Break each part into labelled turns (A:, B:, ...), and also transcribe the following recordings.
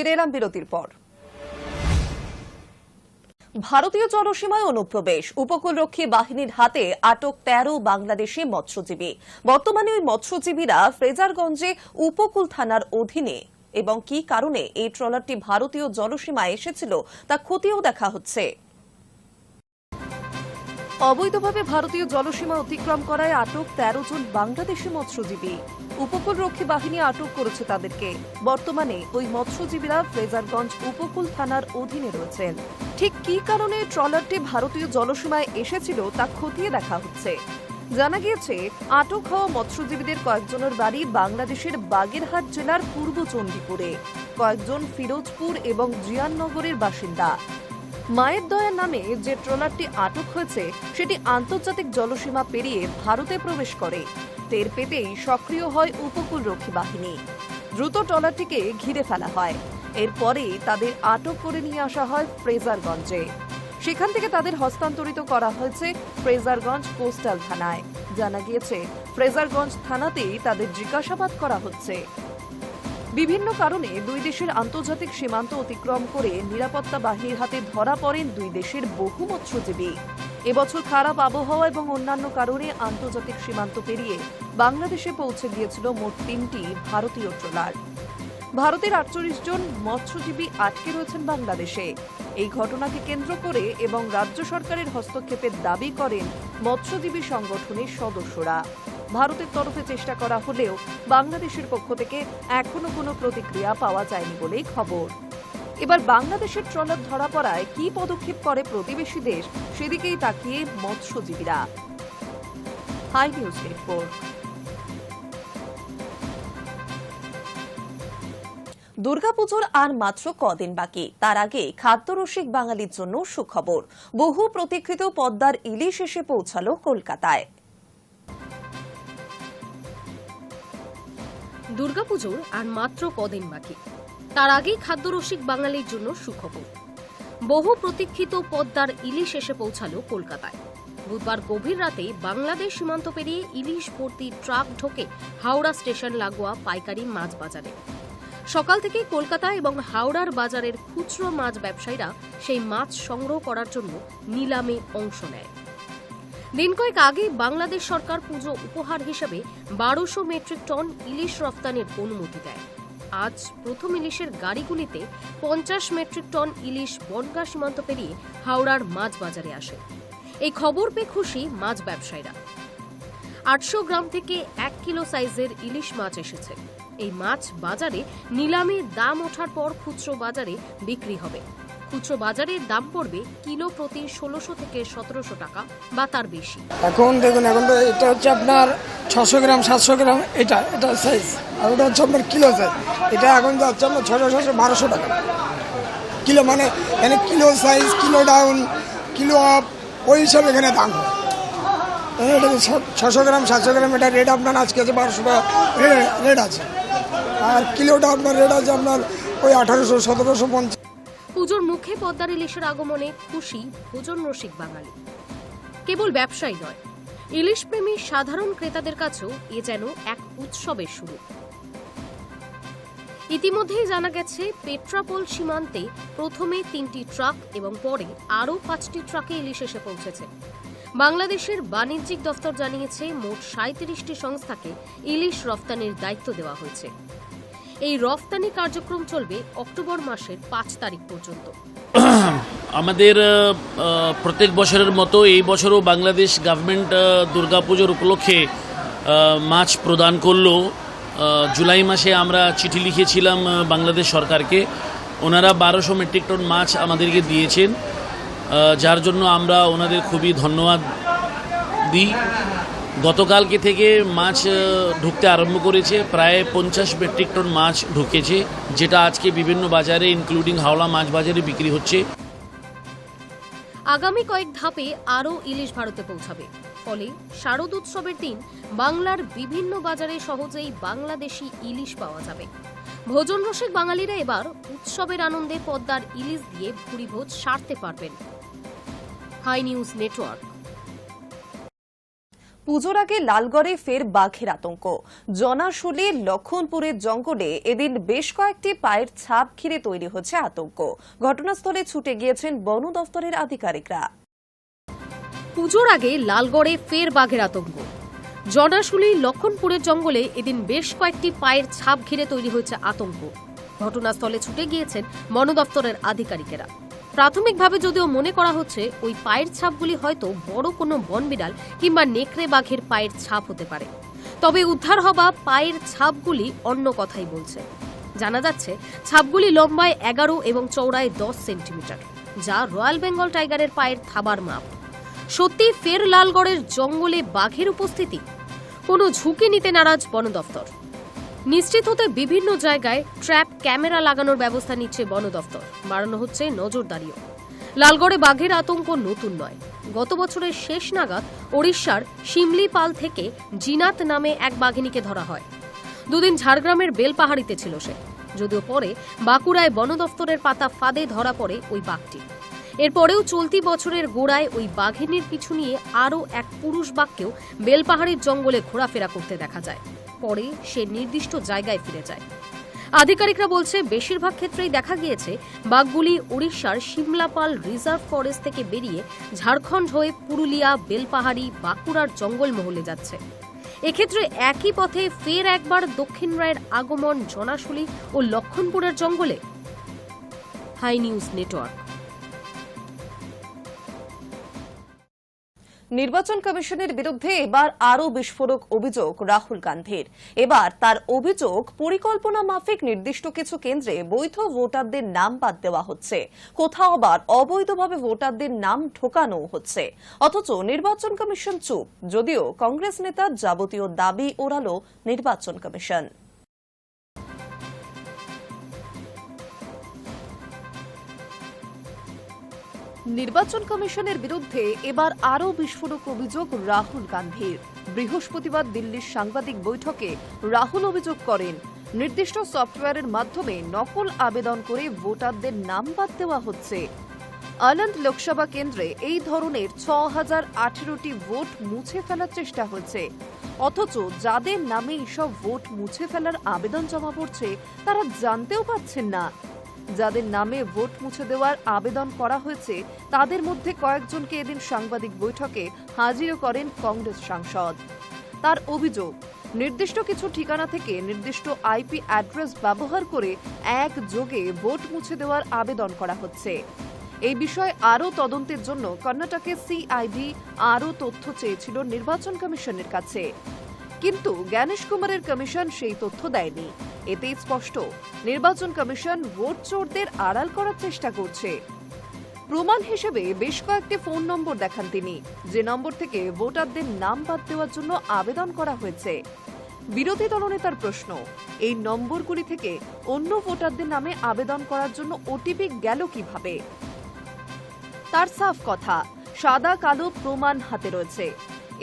A: ফিরে এলাম বিরতির পর। ভারতীয় জলসীমায় অনুপ্রবেশ। উপকূলরক্ষী বাহিনীর হাতে আটক তেরো বাংলাদেশি মৎস্যজীবী। বর্তমানে ওই মৎস্যজীবীরা ফ্রেজারগঞ্জে উপকূল থানার অধীনে। এবং কি কারণে এই ট্রলারটি ভারতীয় জলসীমায় এসেছিল তা খতিয়েও দেখা হচ্ছে। অবৈধভাবে ভারতীয় জলসীমা অতিক্রম করায় আটক তেরো জন বাংলাদেশি মৎস্যজীবী। উপকূলরক্ষী বাহিনী আটক করেছে তাদেরকে। বর্তমানে ওই মৎস্যজীবীরা ফ্রেজারগঞ্জ উপকূল থানার অধীনে রয়েছেন। ঠিক কী কারণে ট্রলারটি ভারতীয় জলসীমায় এসেছিল তা খতিয়ে দেখা হচ্ছে। জানা গিয়েছে, আটক হওয়া মৎস্যজীবীদের কয়েকজনের বাড়ি বাংলাদেশের বাগেরহাট জেলার পূর্ব চণ্ডীপুরে। কয়েকজন ফিরোজপুর এবং জিয়াননগরের বাসিন্দা। মায়ের দয়া নামে যে ট্রলারটি আটক হয়েছে, সেটি আন্তর্জাতিক জলসীমা পেরিয়ে ভারতে প্রবেশ করে। টের পেতেই সক্রিয় হয় উপকূলরক্ষী বাহিনী। দ্রুত ট্রলারটিকে ঘিরে ফেলা হয়। এরপরেই তাদের আটক করে নিয়ে আসা হয় ফ্রেজারগঞ্জে। সেখান থেকে তাদের হস্তান্তরিত করা হয়েছে ফ্রেজারগঞ্জ কোস্টাল থানায়। জানা গিয়েছে, ফ্রেজারগঞ্জ থানাতেই তাদের জিজ্ঞাসাবাদ করা হচ্ছে। বিভিন্ন কারণে দুই দেশের আন্তর্জাতিক সীমান্ত অতিক্রম করে নিরাপত্তা বাহিনীর হাতে ধরা পড়েন দুই দেশের বহু মৎস্যজীবী। এবছর খারাপ আবহাওয়া এবং অন্যান্য কারণে আন্তর্জাতিক সীমান্ত পেরিয়ে বাংলাদেশে পৌঁছে গিয়েছিল মোট তিনটি ভারতীয় ট্রলার। ভারতের আটচল্লিশ জন মৎস্যজীবী আটকে রয়েছেন বাংলাদেশে। এই ঘটনাকে কেন্দ্র করে এবং রাজ্য সরকারের হস্তক্ষেপের দাবি করেন মৎস্যজীবী সংগঠনের সদস্যরা। ভারতের তরফে চেষ্টা করা হলেও বাংলাদেশের পক্ষ থেকে এখনও কোনো প্রতিক্রিয়া পাওয়া যায়নি বলেই খবর। এবার বাংলাদেশের ট্রলার ধরা পড়ায় কি পদক্ষেপ করে প্রতিবেশী দেশ সেদিকেই তাকিয়ে মৎস্যজীবীরা। হাই নিউজ দুর্গাপুজোর আর মাত্র কদিন বাকি। তার আগে খাদ্যরসিক বাঙালির জন্য সুখবর। বহু প্রতীক্ষিত পদ্মার ইলিশ এসে পৌঁছালো কলকাতায়।
B: দুর্গাপুজোর আর মাত্র কদিন বাকি। তার আগেই খাদ্যরসিক বাঙালির জন্য সুখবর। বহু প্রতীক্ষিত পদ্মার ইলিশ এসে পৌঁছালো কলকাতায়। বুধবার গভীর রাতে বাংলাদেশ সীমান্ত পেরিয়ে ইলিশ ভর্তি ট্রাক ঢোকে হাওড়া স্টেশন লাগোয়া পাইকারি মাছ বাজারে। সকাল থেকে কলকাতা এবং হাওড়ার বাজারের খুচরো মাছ ব্যবসায়ীরা সেই মাছ সংগ্রহ করার জন্য নিলামে অংশ নেয়। দিন কয়েক আগে বাংলাদেশ সরকার পুজো উপহার হিসেবে বারোশো মেট্রিক টন ইলিশ রফতানির অনুমতি দেয়। আজ প্রথম ইলিশের গাড়িগুলিতে পঞ্চাশ মেট্রিক টন ইলিশ বনগা সীমান্ত পেরিয়ে হাওড়ার মাছ বাজারে আসে। এই খবর পেয়ে খুশি মাছ ব্যবসায়ীরা। আটশো গ্রাম থেকে এক কিলো সাইজের ইলিশ মাছ এসেছে। এই মাছ বাজারে নিলামে দাম ওঠার পর খুচরো বাজারে বিক্রি হবে। খুচরো বাজারের দাম পড়বে কিলো প্রতি ষোলোশো থেকে সতেরোশো টাকা বা তার বেশি।
C: এখন দেখুন, এখন তো এটা হচ্ছে আপনার ছশো গ্রাম, সাতশো গ্রাম, এটা এটা সাইজ আর ওটা হচ্ছে আপনার কিলো সাইজ এটা এখন যাচ্ছে আপনার ছশো ছশো, বারোশো টাকা। কিলো মানে এখানে kilo size kilo down kilo up ওই হিসাবে এখানে দাম। হয় এটা ছশো গ্রাম, সাতশো গ্রাম, এটা রেট আপনার আজকে আছে বারোশো টাকা রেট আছে। আর কিলোটা আপনার রেট আছে আপনার ওই আঠারোশো, সতেরোশো, পঞ্চাশ।
B: পুজোর মুখে পদ্মার ইলিশের আগমনে খুশি ভোজন রসিক বাঙালি। কেবল ব্যবসায়ী নয় ইলিশ প্রেমী সাধারণ ক্রেতাদের কাছেও এ যেন এক উৎসবের শুরু। ইতিমধ্যেই জানা গেছে, পেট্রাপোল সীমান্তে প্রথমে তিনটি ট্রাক এবং পরে আরও পাঁচটি ট্রাকে ইলিশ এসে পৌঁছেছে। বাংলাদেশের বাণিজ্যিক দফতর জানিয়েছে, মোট সাঁত্রিশটি সংস্থাকে ইলিশ রফতানির দায়িত্ব দেওয়া হয়েছে। এই রফতানি কার্যক্রম চলবে অক্টোবর মাসের পাঁচ তারিখ পর্যন্ত।
D: আমাদের প্রত্যেক বছরের মতো এই বছরও বাংলাদেশ গভর্নমেন্ট দুর্গাপুজোর উপলক্ষে মাছ প্রদান করল। জুলাই মাসে আমরা চিঠি লিখেছিলাম বাংলাদেশ সরকারকে। ওনারা বারোশো মেট্রিক টন মাছ আমাদেরকে দিয়েছেন। যার জন্য আমরা ওনাদের খুবই ধন্যবাদ দিই। গতকালকে থেকে মাছ ঢুকতে আরম্ভ করেছে। প্রায় পঞ্চাশ মেট্রিক টন মাছ ঢুকেছে, যেটা আজকে বিভিন্ন বাজারে ইনক্লুডিং হাওড়া মাছ বাজারে বিক্রি হচ্ছে।
B: আগামী কয়েক ধাপে আরও ইলিশ ভারতে পৌঁছাবে। ফলে শারদ উৎসবের দিন বাংলার বিভিন্ন বাজারে সহজেই বাংলাদেশি ইলিশ পাওয়া যাবে। ভোজন রসিক বাঙালিরা এবার উৎসবের আনন্দে পদ্মার ইলিশ দিয়ে ভুরিভোজ সারতে পারবেন। High news network.
A: পুজোর আগে লালগড়ে ফের বাঘের আতঙ্ক। জনাশুলি লক্ষণপুরের জঙ্গলে এদিন বেশ কয়েকটি পায়ের ছাপ ঘিরে তৈরি হচ্ছে আতঙ্ক। ঘটনাস্থলে ছুটে গিয়েছেন বন দফতরের আধিকারিকরা।
B: পুজোর আগে লালগড়ে ফের বাঘের আতঙ্ক। জনাশুলি লক্ষণপুরের জঙ্গলে এদিন বেশ কয়েকটি পায়ের ছাপ ঘিরে তৈরি হয়েছে আতঙ্ক। ঘটনাস্থলে ছুটে গিয়েছেন বন দফতরের আধিকারিকেরা। প্রাথমিকভাবে যদিও মনে করা হচ্ছে ওই পায়ের ছাপগুলি হয়তো বড় কোনো বনবিড়াল কিংবা নেকড়ে বাঘের পায়ের ছাপ হতে পারে। তবে উদ্ধার হওয়া পায়ের ছাপগুলি অন্য কথাই বলছে। জানা যাচ্ছে, ছাপগুলি লম্বায় এগারো এবং চৌড়ায় দশ সেন্টিমিটার, যা রয়্যাল বেঙ্গল টাইগারের পায়ের থাবার মাপ। সত্যি ফের লালগড়ের জঙ্গলে বাঘের উপস্থিতি? কোনো ঝুঁকি নিতে নারাজ বন দফতর নিশ্চিত হতে বিভিন্ন জায়গায় ট্র্যাপ ক্যামেরা লাগানোর ব্যবস্থা নিচ্ছে বন দফতর। বাড়ানো হচ্ছে নজরদারিও। লালগড়ে বাঘের আতঙ্ক নতুন নয়। গত বছরের শেষ নাগাদ ওড়িশার শিমলিপাল থেকে জিনাত নামে এক বাঘিনীকে ধরা হয়। দুদিন ঝাড়গ্রামের বেলপাহাড়িতে ছিল সে। যদিও পরে বাঁকুড়ায় বন দফতরের পাতা ফাঁদে ধরা পড়ে ওই বাঘটি। এরপরেও চলতি বছরের গোড়ায় ওই বাঘিনীর পিছু নিয়ে আরও এক পুরুষ বাঘকেও বেলপাহাড়ির জঙ্গলে ঘোরাফেরা করতে দেখা যায়। পরে সে নির্দিষ্ট জায়গায় ফিরে যায়। আধিকারিকরা বলছে, বেশিরভাগ ক্ষেত্রেই দেখা গিয়েছে, বাঘগুলি উড়িষ্যার সিমলাপাল রিজার্ভ ফরেস্ট থেকে বেরিয়ে ঝাড়খণ্ড হয়ে পুরুলিয়া, বেলপাহাড়ি, বাঁকুড়ার জঙ্গলমহলে যাচ্ছে। এক্ষেত্রে একই পথে ফের একবার দক্ষিণ রায়ের আগমন, জনাশুলি ও লক্ষণপুরের জঙ্গলে। High news network.
A: নির্বাচন কমিশনের বিরুদ্ধে এবার আরও বিস্ফোরক অভিযোগ রাহুল গান্ধীর। এবার তার অভিযোগ পরিকল্পনা মাফিক নির্দিষ্ট কিছু কেন্দ্রে বৈধ ভোটারদের নাম বাদ দেওয়া হচ্ছে। কোথাও আবার অবৈধভাবে ভোটারদের নাম ঢোকানো হচ্ছে। অথচ নির্বাচন কমিশন চুপ, যদিও কংগ্রেস নেতার যাবতীয় দাবি ওড়ালো নির্বাচন কমিশন। নির্বাচন কমিশনের বিরুদ্ধে এবার আরও বিস্ফোরক অভিযোগ রাহুল গান্ধীর। বৃহস্পতিবার দিল্লির সাংবাদিক বৈঠকে রাহুল অভিযোগ করেন, নির্দিষ্ট সফটওয়্যারের মাধ্যমে নকল আবেদন করে ভোটারদের নাম বাদ দেওয়া হচ্ছে। আনন্দ লোকসভা কেন্দ্রে এই ধরনের ছ হাজার আঠেরোটি ভোট মুছে ফেলার চেষ্টা হয়েছে অথচ যাদের নামে এইসব ভোট মুছে ফেলার আবেদন জমা পড়ছে, তারা জানতেও পারছেন না। যাদের নামে ভোট মুছে দেওয়ার আবেদন করা হয়েছে, তাদের মধ্যে কয়েকজনকে এদিন সাংবাদিক বৈঠকে হাজিরও করেন কংগ্রেস সাংসদ। তার অভিযোগ, নির্দিষ্ট কিছু ঠিকানা থেকে নির্দিষ্ট আইপি অ্যাড্রেস ব্যবহার করে এক যোগে ভোট মুছে দেওয়ার আবেদন করা হচ্ছে। এই বিষয়ে আরও তদন্তের জন্য কর্ণাটকের সিআইডি আরও তথ্য চেয়েছিল নির্বাচন কমিশনের কাছে। কিন্তু জ্ঞানেশ কুমারের কমিশন সেই তথ্য দেয়নি। এতেই স্পষ্ট। নির্বাচন কমিশন ভোট চোরদের আড়াল করার চেষ্টা করছে। প্রমাণ হিসেবে বেশ কয়েকটি ফোন নম্বর দেখান তিনি, যে নম্বর থেকে ভোটারদের নাম বাদ দেওয়ার জন্য আবেদন করা হয়েছে। বিরোধী দলনেতার প্রশ্ন, এই নম্বরগুলি থেকে অন্য ভোটারদের নামে আবেদন করার জন্য ওটিপি গেল কীভাবে? তার সাফ কথা, সাদা কালো প্রমাণ হাতে রয়েছে।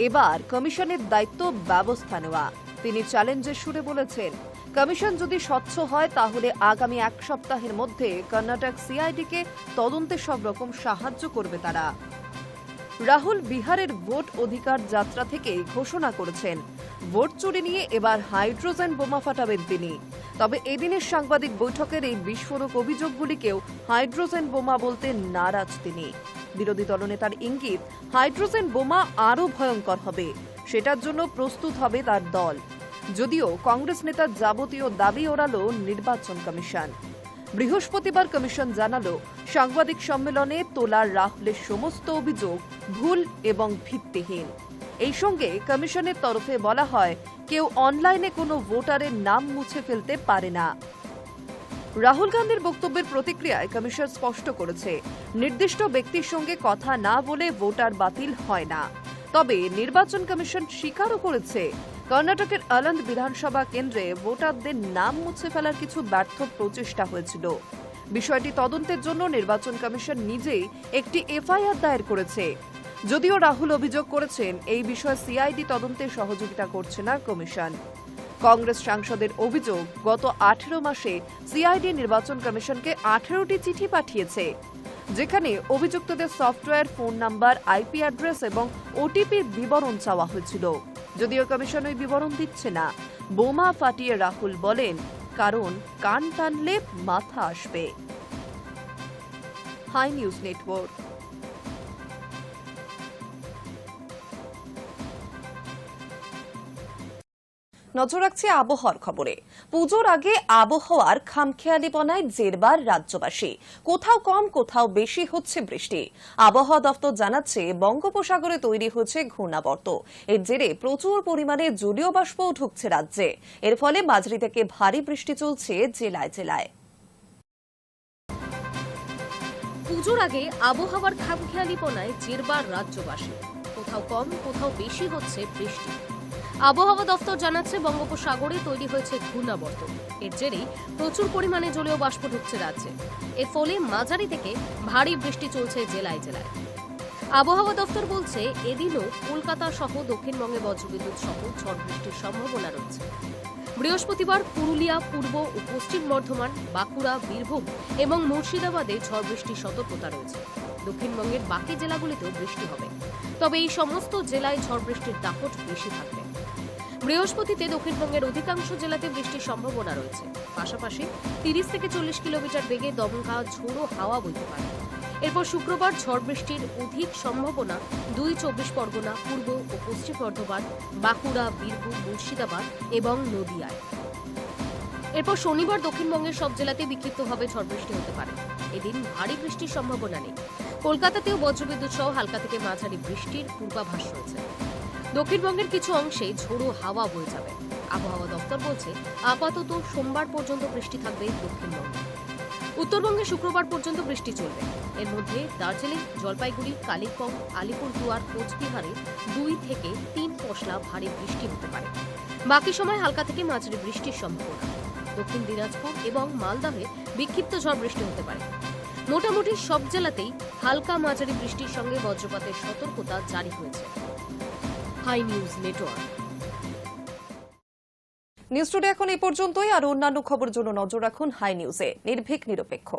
A: এবার কমিশনের দায়িত্ব ব্যবস্থা নেওয়া। তিনি চ্যালেঞ্জের সুরে বলেছেন কমিশন যদি স্বচ্ছ হয়, তাহলে আগামী এক সপ্তাহের মধ্যে কর্ণাটক সিআইডিকে তদন্তে সব রকম সাহায্য করবে তারা। রাহুল বিহারের ভোট অধিকার যাত্রা থেকে ঘোষণা করেছেন। ভোট চুরি নিয়ে এবার হাইড্রোজেন বোমা ফাটাবেন তিনি। তবে এদিনের সাংবাদিক বৈঠকের এই বিস্ফোরক অভিযোগগুলিকেও হাইড্রোজেন বোমা বলতে নারাজ তিনি। বিরোধী দলনেতার ইঙ্গিত, হাইড্রোজেন বোমা আরও ভয়ঙ্কর হবে। সেটার জন্য প্রস্তুত হবে তার দল। যদিও কংগ্রেস নেতার যাবতীয় দাবি ওড়ালো নির্বাচন কমিশন। বৃহস্পতিবার কমিশন জানালো, সাংবাদিক সম্মেলনে তোলার রাহুলের সমস্ত অভিযোগ ভুল এবং ভিত্তিহীন। এই সঙ্গে কমিশনের তরফে বলা হয়, কেউ অনলাইনে কোনো ভোটারের নাম মুছে ফেলতে পারে না। রাহুল গান্ধীর বক্তব্যের প্রতিক্রিয়ায় কমিশন স্পষ্ট করেছে, নির্দিষ্ট ব্যক্তির সঙ্গে কথা না বলে ভোটার বাতিল হয় না। তবে নির্বাচন কমিশন স্বীকারও করেছে, কর্ণাটকের আনন্দ বিধানসভা কেন্দ্রে ভোটারদের নাম মুছে ফেলার কিছু ব্যর্থ প্রচেষ্টা হয়েছিল। বিষয়টি তদন্তের জন্য নির্বাচন কমিশন নিজেই একটি এফআইআর দায়ের করেছে। যদিও রাহুল অভিযোগ করেছেন, এই বিষয়ে সিআইডি তদন্তে সহযোগিতা করছে না কমিশন। কংগ্রেস সাংসদের অভিযোগ, গত আঠেরো মাসে সিআইডি নির্বাচন কমিশনকে আঠেরোটি চিঠি পাঠিয়েছে। যেখানে অভিযুক্তদের software, phone number, IP address এবং ওটিপির বিবরণ চাওয়া হয়েছিল। যদিও কমিশন ওই বিবরণ দিচ্ছে না। বোমা ফাটিয়ে রাহুল বলেন, কারণ কান টানলে মাথা আসবে। High news network. নজর রাখছি আবহাওয়ার খবরে। পুজোর আগে আবহাওয়ার খামখেয়ালিপনায় জেরবার রাজ্যবাসী। কোথাও কম, কোথাও বেশি হচ্ছে বৃষ্টি। আবহাওয়া দপ্তর জানাচ্ছে, বঙ্গোপসাগরে তৈরি হচ্ছে ঘূর্ণাবর্ত। এর জেরে প্রচুর পরিমাণে জলীয় বাষ্পও ঢুকছে রাজ্যে। এর ফলে মাঝারি থেকে ভারী বৃষ্টি চলছে জেলায় জেলায়।
B: পুজোর আগে আবহাওয়ার খামখেয়ালিপনায় জেরবার রাজ্যবাসী। কোথাও কম, কোথাও বেশি হচ্ছে বৃষ্টি। আবহাওয়া দফতর জানাচ্ছে বঙ্গোপসাগরে তৈরি হয়েছে ঘূর্ণাবর্ত এর জেরেই প্রচুর পরিমাণে জলীয় বাষ্প ঢুকছে রাজ্যে। এর ফলে মাঝারি থেকে ভারী বৃষ্টি চলছে জেলায় জেলায়। আবহাওয়া দফতর বলছে, এদিনও কলকাতা সহ দক্ষিণবঙ্গে বজ্রবিদ্যুৎ সহ ঝড় বৃষ্টির সম্ভাবনা রয়েছে। বৃহস্পতিবার পুরুলিয়া, পূর্ব ও পশ্চিম বর্ধমান, বাঁকুড়া, বীরভূম এবং মুর্শিদাবাদে ঝড় বৃষ্টির সতর্কতা রয়েছে। দক্ষিণবঙ্গের বাকি জেলাগুলিতেও বৃষ্টি হবে। তবে এই সমস্ত জেলায় ঝড় বৃষ্টির দাপট বেশি থাকবে। বৃহস্পতিতে দক্ষিণবঙ্গের অধিকাংশ জেলাতে বৃষ্টির সম্ভাবনা রয়েছে। পাশাপাশি তিরিশ থেকে চল্লিশ কিলোমিটার বেগে দমকা, ঝোড়ো হাওয়া বইতে পারে। এরপর শুক্রবার ঝড় বৃষ্টির অধিক সম্ভাবনা দুই চব্বিশ পরগনা, পূর্ব ও পশ্চিম বর্ধমান, বাঁকুড়া, বীরভূম, মুর্শিদাবাদ এবং নদিয়ায়। এরপর শনিবার দক্ষিণবঙ্গের সব জেলাতে বিক্ষিপ্তভাবে ঝড় বৃষ্টি হতে পারে। এদিন ভারী বৃষ্টির সম্ভাবনা নেই। কলকাতাতেও বজ্রবিদ্যুৎ সহ হালকা থেকে মাঝারি বৃষ্টির পূর্বাভাস রয়েছে। দক্ষিণবঙ্গের কিছু অংশে ঝোড়ো হাওয়া বয়ে যাবে। আবহাওয়া দপ্তর বলছে, আপাতত সোমবার পর্যন্ত বৃষ্টি থাকবে দক্ষিণবঙ্গে। উত্তরবঙ্গে শুক্রবার পর্যন্ত বৃষ্টি চলবে। এর মধ্যে দার্জিলিং, জলপাইগুড়ি, কালিম্পং, আলিপুরদুয়ার, কোচবিহারে দুই থেকে তিন পশলা ভারী বৃষ্টি হতে পারে। বাকি সময় হালকা থেকে মাঝারি বৃষ্টির সম্ভাবনা। দক্ষিণ দিনাজপুর এবং মালদাহে বিক্ষিপ্ত ঝড় বৃষ্টি হতে পারে। মোটামুটি সব জেলাতেই হালকা মাঝারি বৃষ্টির সঙ্গে বজ্রপাতের সতর্কতা জারি হয়েছে। High news network.
A: News today এখন এই পর্যন্তই। আর অন্যান্য খবর জন্য নজর রাখুন হাই নিউজে। নির্ভীক, নিরপেক্ষ।